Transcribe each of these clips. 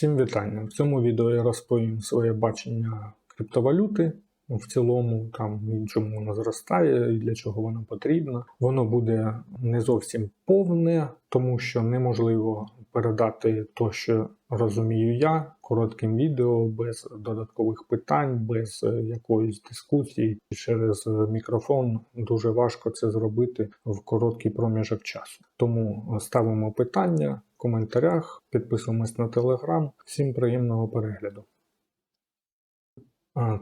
Всім вітання! В цьому відео я розповім своє бачення криптовалюти в цілому, там і чому вона зростає і для чого вона потрібна. Воно буде не зовсім повне, тому що неможливо передати то, що розумію я, коротким відео, без додаткових питань, без е, якоїсь дискусії через е, мікрофон. Дуже важко це зробити в короткий проміжок часу. Тому ставимо питання коментарях, підписуємось на телеграм. Всім приємного перегляду.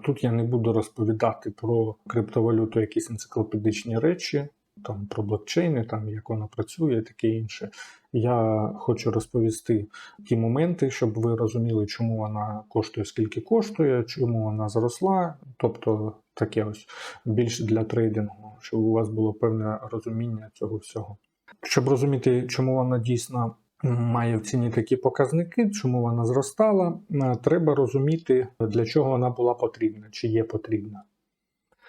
Тут я не буду розповідати про криптовалюту, якісь енциклопедичні речі, там про блокчейни, там як вона працює, таке інше. Я хочу розповісти ті моменти, щоб ви розуміли, чому вона коштує, скільки коштує, чому вона зросла. Тобто таке ось більше для трейдингу, щоб у вас було певне розуміння цього всього. Щоб розуміти, чому вона дійсно має в ціні такі показники, чому вона зростала, е, треба розуміти, для чого вона була потрібна, чи є потрібна.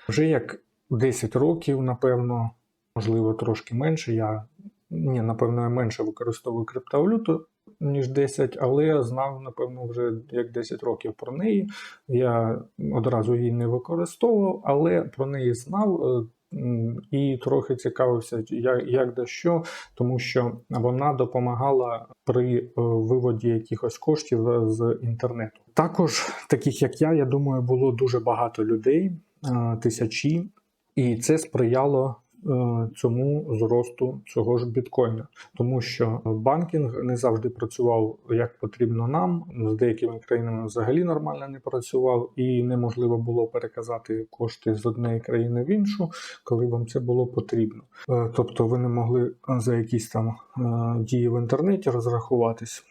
Вже як 10 років, напевно, можливо, трошки менше. Я ні, напевно, я менше використовую криптовалюту, ніж 10, але я знав, напевно, вже як 10 років про неї. Я одразу її не використовував, але про неї знав. Е, І трохи цікавився, як, як до що, тому що вона допомагала при е, виводі якихось коштів з інтернету. Також, таких як я, я думаю, було дуже багато людей, е, тисячі, і це сприяло е, цьому зросту цього ж біткоїна, тому що банкінг не завжди працював як потрібно нам. З деякими країнами взагалі нормально не працював, і неможливо було переказати кошти з однієї країни в іншу, коли вам це було потрібно. Е, Тобто, ви не могли за якісь там е, дії в інтернеті розрахуватись.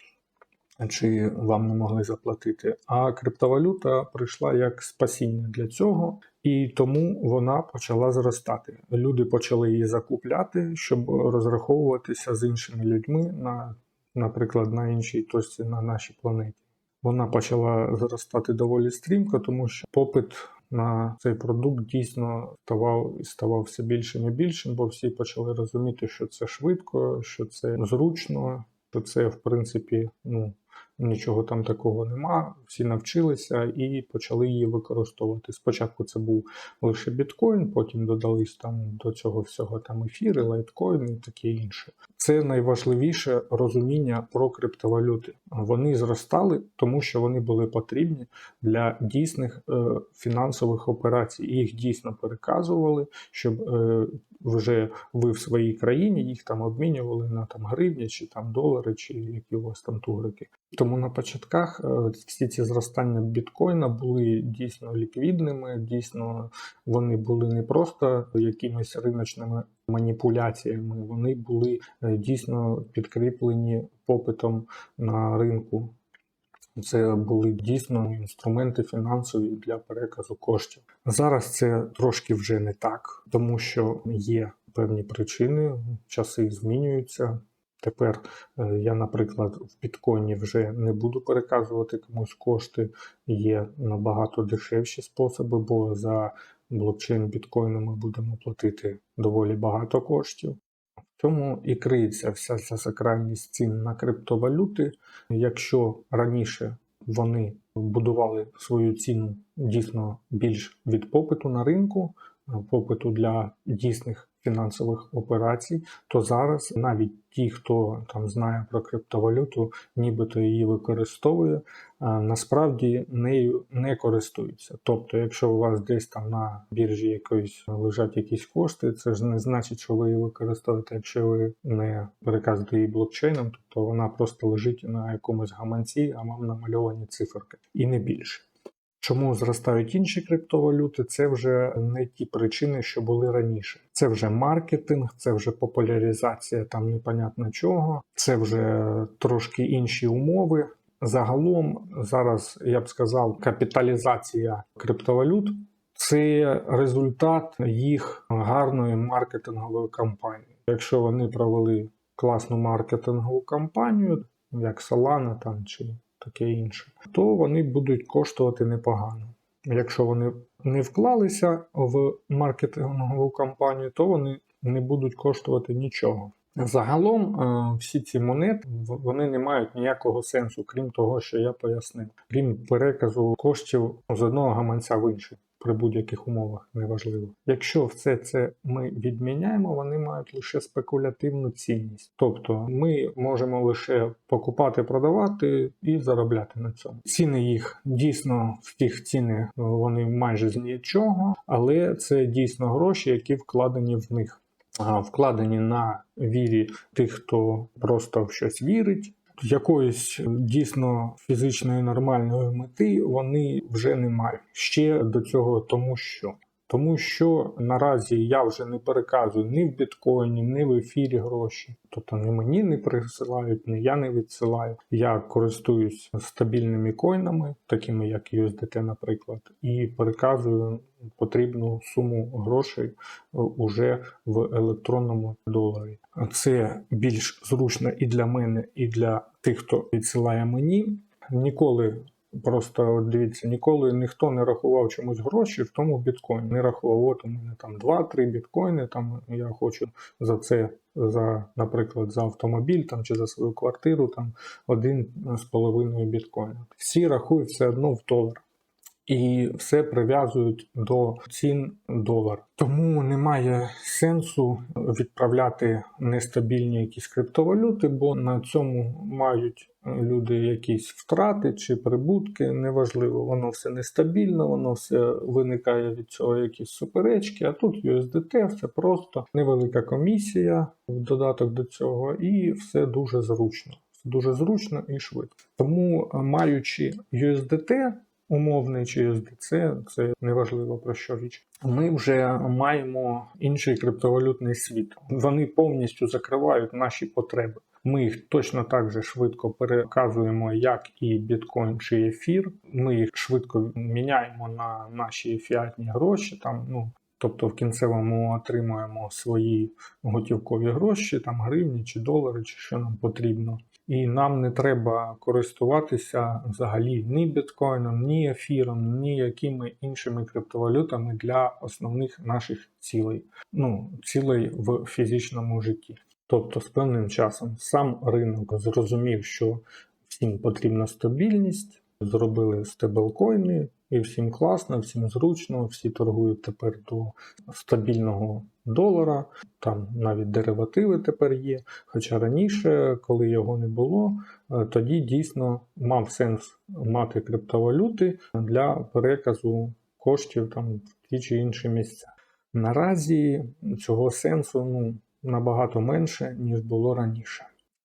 Чи вам не могли заплатити? А криптовалюта прийшла як спасіння для цього, і тому вона почала зростати. Люди почали її закупляти, щоб розраховуватися з іншими людьми на, наприклад, на іншій точці на нашій планеті. Вона почала зростати доволі стрімко, тому що попит на цей продукт дійсно ставав і ставав все більшим і більшим, бо всі почали розуміти, що це швидко, що це зручно, що це в принципі ну. Нічого там такого нема, всі навчилися і почали її використовувати. Спочатку це був лише біткоін, потім додались там до цього всього там ефіри, лайткоїни і таке інше. Це найважливіше розуміння про криптовалюти. Вони зростали, тому що вони були потрібні для дійсних е, фінансових операцій. Їх дійсно переказували, щоб е, вже ви в своїй країні їх там обмінювали на там гривні, чи там долари, чи які у вас там тугрики. Тому на початках е, всі ці зростання біткоїна були дійсно ліквідними, дійсно вони були не просто якимись риночними маніпуляціями, вони були е, дійсно підкріплені попитом на ринку. Це були дійсно інструменти фінансові для переказу коштів. Зараз це трошки вже не так, тому що є певні причини, часи змінюються. Тепер е, я, наприклад, в біткоїні вже не буду переказувати комусь кошти. Є набагато дешевші способи, бо за блокчейн біткоїну ми будемо платити доволі багато коштів. В цьому і криється вся ця сакральність цін на криптовалюти. Якщо раніше вони будували свою ціну дійсно більш від попиту на ринку, попиту для дійсних фінансових операцій, то зараз навіть ті, хто там знає про криптовалюту, нібито її використовує, насправді нею не користуються. Тобто, якщо у вас десь там на біржі якоїсь лежать якісь кошти, це ж не значить, що ви її використовуєте, якщо ви не переказуєте її блокчейном, тобто вона просто лежить на якомусь гаманці, а вам намальовані циферки, і не більше. Чому зростають інші криптовалюти? Це вже не ті причини, що були раніше. Це вже маркетинг, це вже популяризація там непонятно чого, це вже трошки інші умови. Загалом зараз я б сказав, капіталізація криптовалют це результат їх гарної маркетингової кампанії. Якщо вони провели класну маркетингову кампанію, як Solana там чи таке інше, то вони будуть коштувати непогано. Якщо вони не вклалися в маркетингову кампанію, то вони не будуть коштувати нічого. Загалом е, всі ці монети вони не мають ніякого сенсу, крім того, що я пояснив, крім переказу коштів з одного гаманця в інший. При будь-яких умовах неважливо. Якщо все це ми відміняємо, вони мають лише спекулятивну цінність. Тобто ми можемо лише покупати, продавати і заробляти на цьому. Ціни їх дійсно в тих ціни вони майже з нічого, але це дійсно гроші, які вкладені в них. Вкладені на вірі тих, хто просто в щось вірить. Якоїсь дійсно фізичної нормальної мети вони вже не мають. Ще до цього, тому що. Тому що наразі я вже не переказую ні в біткоїні, ні в ефірі гроші. Тобто не мені не присилають, ні я не відсилаю. Я користуюсь стабільними коїнами, такими як USDT, наприклад, і переказую потрібну суму грошей е, уже в електронному доларі. Це більш зручно і для мене, і для тих, хто відсилає мені. Ніколи. Просто дивіться, ніколи ніхто не рахував чомусь гроші в тому біткоїні. Не рахував, от у мене там 2-3 біткоїни, там я хочу за це, за, наприклад, за автомобіль там, чи за свою квартиру там один з половиною біткоїна. Всі рахують все одно в долар. І все прив'язують до цін долара. Тому немає сенсу відправляти нестабільні якісь криптовалюти, бо на цьому мають люди якісь втрати чи прибутки. Неважливо, воно все нестабільно, воно все виникає від цього якісь суперечки. А тут USDT, все просто невелика комісія в додаток до цього, і все дуже зручно. Дуже зручно і швидко. Тому, маючи USDT, умовний чи USDC, це неважливо про що річ. Ми вже маємо інший криптовалютний світ. Вони повністю закривають наші потреби. Ми їх точно так же швидко переказуємо, як і біткоін чи ефір. Ми їх швидко міняємо на наші фіатні гроші. Там ну. Тобто в кінцевому отримуємо свої готівкові гроші, там гривні чи долари, чи що нам потрібно. І нам не треба користуватися взагалі ні біткоїном, ні ефіром, ні якими іншими криптовалютами для основних наших цілей, ну цілей в фізичному житті. Тобто, з певним часом сам ринок зрозумів, що всім потрібна стабільність, зробили стеблкоїни, і всім класно, всім зручно, всі торгують тепер до стабільного долара, там навіть деривативи тепер є. Хоча раніше, коли його не було, е, тоді дійсно мав сенс мати криптовалюти для переказу коштів там в ті чи інші місця. Наразі цього сенсу ну, набагато менше, ніж було раніше.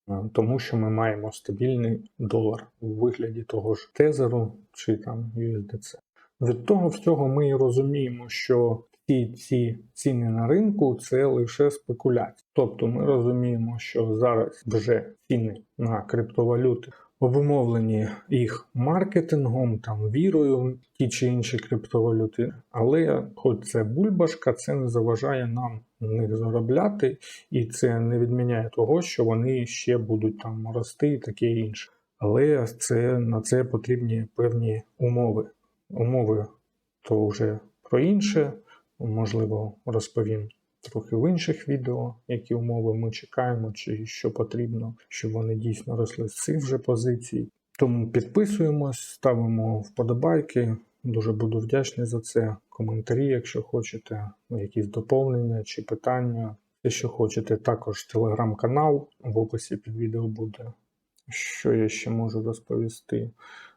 Е, Тому що ми маємо стабільний долар у вигляді того ж тезеру чи там USDC. Від того всього ми і розуміємо, що всі ці ціни на ринку це лише спекуляція. Тобто ми розуміємо, що зараз вже ціни на криптовалюти обумовлені їх маркетингом, там вірою в ті чи інші криптовалюти, але хоч це бульбашка, це не заважає нам на них заробляти, і це не відміняє того, що вони ще будуть там рости і таке інше. Але це на це потрібні певні умови. Умови то вже про інше, можливо, розповім трохи в інших відео, які умови ми чекаємо, чи що потрібно, щоб вони дійсно росли з цих вже позицій. Тому підписуємось, ставимо вподобайки. Дуже буду вдячний за це. Коментарі, якщо хочете, якісь доповнення чи питання. Якщо хочете, також телеграм-канал в описі під відео буде. Що я ще можу розповісти?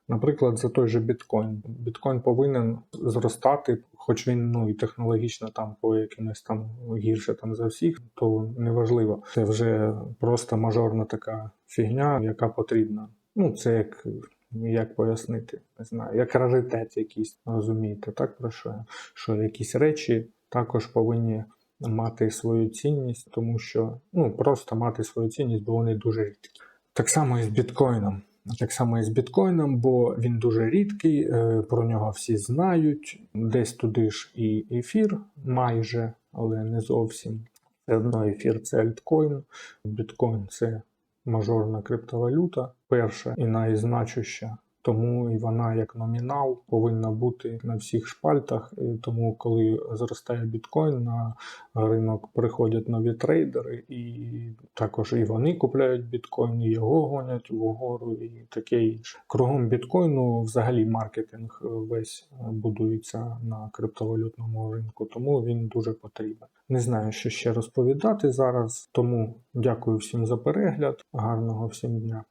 Наприклад, за той же біткоін. Біткоін повинен зростати, хоч він ну і технологічно там по якимось там гірше там за всіх, то неважливо. Це вже просто мажорна така фігня, яка потрібна. Ну, це як. Як пояснити, не знаю, як раритет якийсь, розумієте, так про що? Що якісь речі також повинні мати свою цінність, тому що ну просто мати свою цінність, бо вони дуже рідкі. Так само і з біткоїном. Так само і з біткоїном, бо він дуже рідкий, е, про нього всі знають. Десь туди ж і ефір майже, але не зовсім. Все одно ефір це альткоін, біткоін це мажорна криптовалюта, перша і найзначуща. Тому і вона як номінал повинна бути на всіх шпальтах. І тому, коли зростає біткоін, на ринок приходять нові трейдери, і також і вони купляють біткоін, і його гонять вгору, і таке інше. Кругом біткоїну взагалі маркетинг е, весь е, будується на криптовалютному ринку, тому він дуже потрібен. Не знаю, що ще розповідати зараз, тому дякую всім за перегляд. Гарного всім дня.